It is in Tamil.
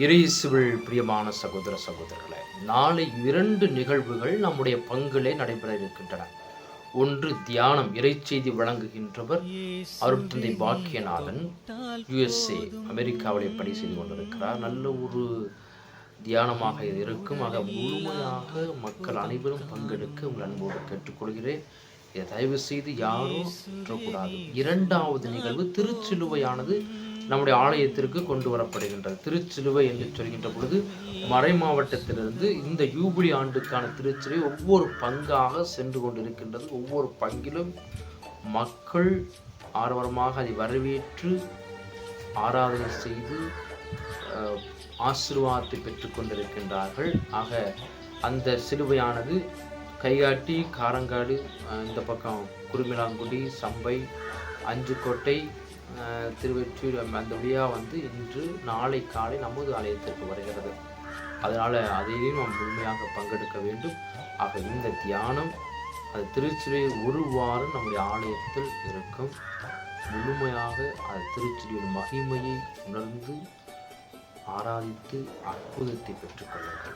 இறைசுவில் பிரியமான சகோதர சகோதரர்களே நாளை இரண்டு நிகழ்வுகள் நம்முடைய பங்கிலே நடைபெற இருக்கின்றன. ஒன்று தியானம் இறைச்செய்தி வழங்குகின்றவர் அருட்தந்தை பாக்கியநாதன் யுஎஸ்ஏ அமெரிக்காவிலே பணி செய்து கொண்டிருக்கிறார். நல்ல ஒரு தியானமாக இது இருக்கும். ஆக முழுமையாக மக்கள் அனைவரும் பங்கெடுக்க உங்கள் அன்போடு கேட்டுக்கொள்கிறேன். இதை தயவு செய்து யாரும் விட்டுறக்கூடாது. இரண்டாவது நிகழ்வு திருச்சிலுவையானது நம்முடைய ஆலயத்திற்கு கொண்டு வரப்படுகின்றது. திருச்சிலுவை என்று சொல்கின்ற பொழுது மறை மாவட்டத்திலிருந்து இந்த யூபிலி ஆண்டுக்கான திருச்சிலுவை ஒவ்வொரு பங்காக சென்று கொண்டிருக்கின்றது. ஒவ்வொரு பங்கிலும் மக்கள் ஆர்வமாக அதை வரவேற்று ஆராதனை செய்து ஆசீர்வாதத்தை பெற்றுக்கொண்டிருக்கின்றார்கள் ஆக அந்த சிலுவையானது கைகாட்டி காரங்காடு இந்த பக்கம் குருமிலாங்குடி சம்பை அஞ்சுக்கோட்டை அஹ், திருவெற்றியூர் அந்த வழியாக வந்து இன்று நாளை காலை நமது ஆலயத்திற்கு வருகிறது. அதனால் அதையும் நாம் முழுமையாக பங்கெடுக்க வேண்டும். ஆக இந்த தியானம் அது திருச்சிலை ஒரு வாரம் நம்முடைய ஆலயத்தில் இருக்கும். முழுமையாக அது திருச்சிலியின் மகிமையை உணர்ந்து ஆராதித்து அற்புதத்தை பெற்றுக்கொள்ளுங்கள்